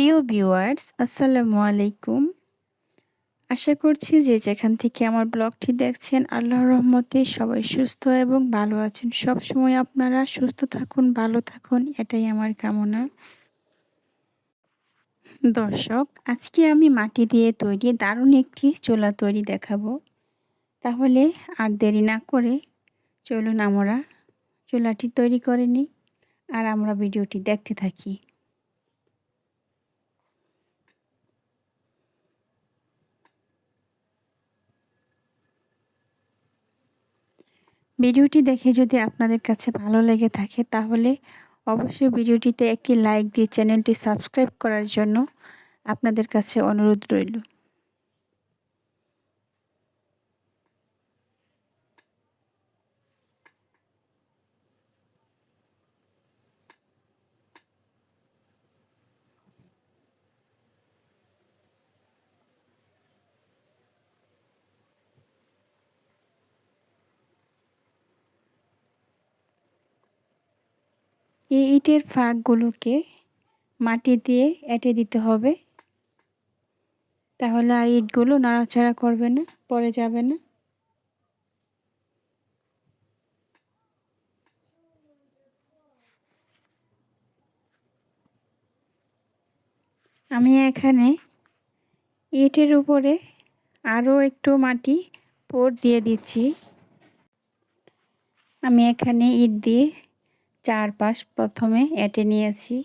প্রিয় ভিউয়ার্স, আসসালামু আলাইকুম। আশা করছি যে যেখান থেকে আমার ব্লগটি দেখছেন, আল্লাহর রহমতে সবাই সুস্থ এবং ভালো আছেন। সব সময় আপনারা সুস্থ থাকুন, ভালো থাকুন, এটাই আমার কামনা। দর্শক, আজকে আমি মাটি দিয়ে তৈরি দারুণ একটি চোলা তৈরি দেখাবো। তাহলে আর দেরি না করে চলুন আমরা চোলাটি তৈরি করে নিই আর আমরা ভিডিওটি দেখতে থাকি। ভিডিওটি দেখে যদি আপনাদের কাছে ভালো লেগে থাকে তাহলে অবশ্যই ভিডিওটিতে একটি লাইক দিয়ে চ্যানেলটি সাবস্ক্রাইব করার জন্য আপনাদের কাছে অনুরোধ রইল। এই ইটের ফাঁকগুলোকে মাটি দিয়ে এঁটে দিতে হবে। তাহলে আর ইটগুলো নাড়াচাড়া করবে না পরে যাবে না। আমি এখানে ইটের উপরে আরও একটু মাটি পোর দিয়ে দিচ্ছি। আমি এখানে ইট দিয়ে চারপাশ প্রথমে এঁটে নিয়েছি।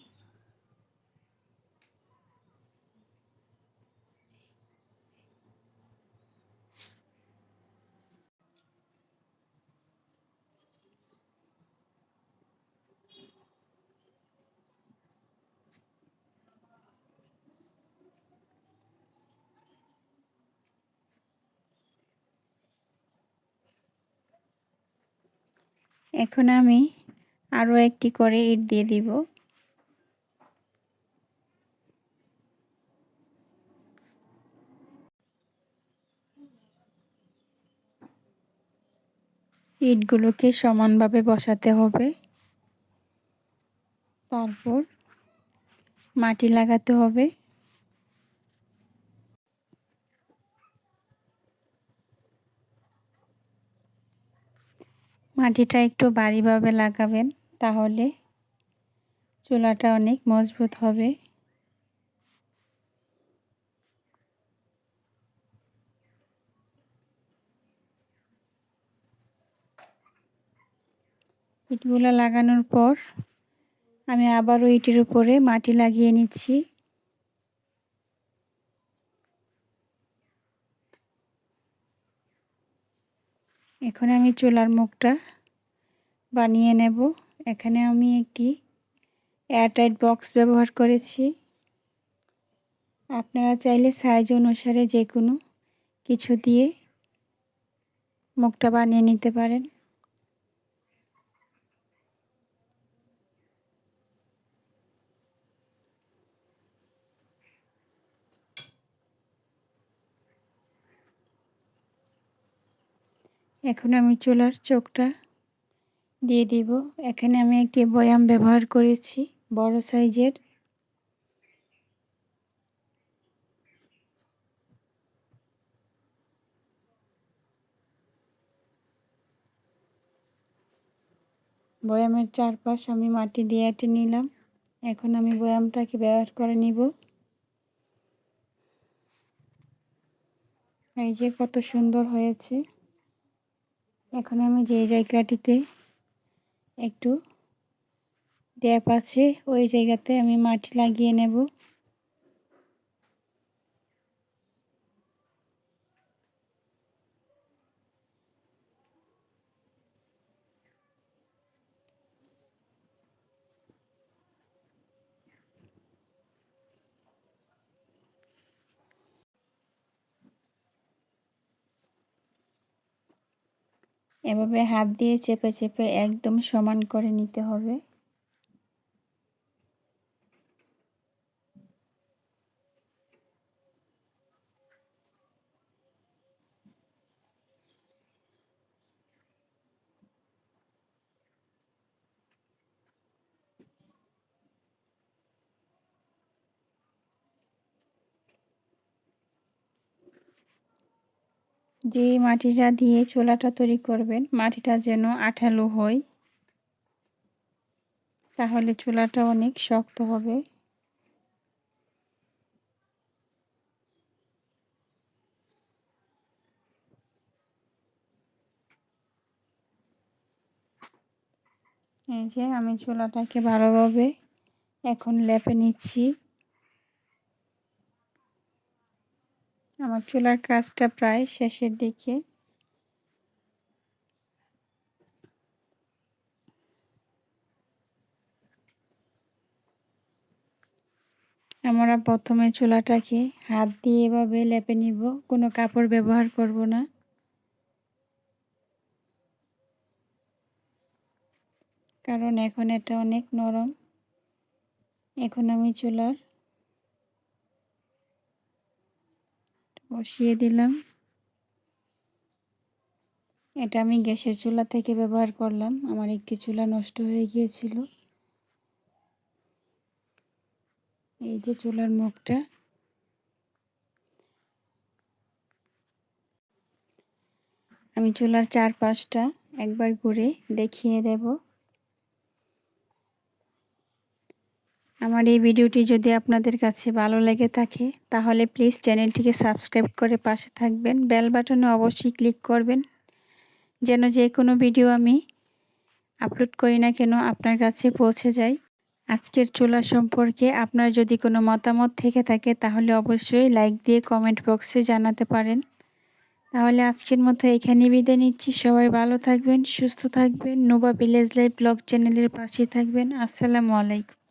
এখন আমি আরও একটি করে ইট দিয়ে দিব। ইটগুলোকে সমানভাবে বসাতে হবে। তারপর মাটি লাগাতে হবে। মাটিটা একটু বাড়িভাবে লাগাবেন। তাহলে চুলাটা অনেক মজবুত হবে। ইটগুলো লাগানোর পর আমি আবারও ইটের উপরে মাটি লাগিয়ে নিচ্ছি। এখন আমি চুলার মুখটা বানিয়ে নেব। এখানে আমি একটি এয়ারটাইট বক্স ব্যবহার করেছি। আপনারা চাইলে সাইজ অনুসারে যে কোনো কিছু দিয়ে মুখটা বানিয়ে নিতে পারেন। এখন আমি চুলার চোখটা দিয়ে দিব। এখানে আমি একটি বয়াম ব্যবহার করেছি, বড় সাইজের। বয়ামের চারপাশ আমি মাটি দিয়ে এঁটে নিলাম। এখন আমি বয়ামটাকে ব্যবহার করে নিব। এই যে কত সুন্দর হয়েছে। এখন আমি যে জায়গাটিতে একটু ড্যাপ আছে ওই জায়গাতে আমি মাটি লাগিয়ে নেব। এভাবে হাত দিয়ে চেপে চেপে একদম সমান করে নিতে হবে। যে মাটিটা দিয়ে চোলাটা তৈরি করবেন, মাটিটা যেন আঠালো হয়, তাহলে চুলাটা অনেক শক্ত হবে। এই যে আমি চুলাটাকে ভালোভাবে এখন লেপে নিচ্ছি। আমার চুলার কাজটা প্রায় শেষের দিকে। আমরা প্রথমে চুলাটাকে হাত দিয়ে এভাবে লেপে নিব, কোনো কাপড় ব্যবহার করব না। কারণ এখন এটা অনেক নরম। এখন আমি চুলার বসিয়ে দিলাম। এটা আমি গ্যাসের চুলা থেকে ব্যবহার করলাম। আমার একটি চুলা নষ্ট হয়ে গিয়েছিল। এই যে চুলার মুখটা। আমি চুলার চারপাশটা একবার ঘুরে দেখিয়ে দেব। আমার এই ভিডিওটি যদি আপনাদের কাছে ভালো লেগে থাকে, তাহলে প্লিজ চ্যানেলটিকে সাবস্ক্রাইব করে পাশে থাকবেন বেল বাটনে অবশ্যই ক্লিক করবেন। যেন যে কোনো ভিডিও আমি আপলোড করি না কেন আপনার কাছে পৌঁছে যায়। আজকের চুলা সম্পর্কে আপনার যদি কোনো মতামত থেকে থাকে, তাহলে অবশ্যই লাইক দিয়ে কমেন্ট বক্সে জানাতে পারেন। তাহলে আজকের মতো এখানেই বিদায় নিচ্ছি। সবাই ভালো থাকবেন, সুস্থ থাকবেন। নোবা ভিলেজ লাইফ ব্লগ চ্যানেলের পাশে থাকবেন। আসসালামু আলাইকুম।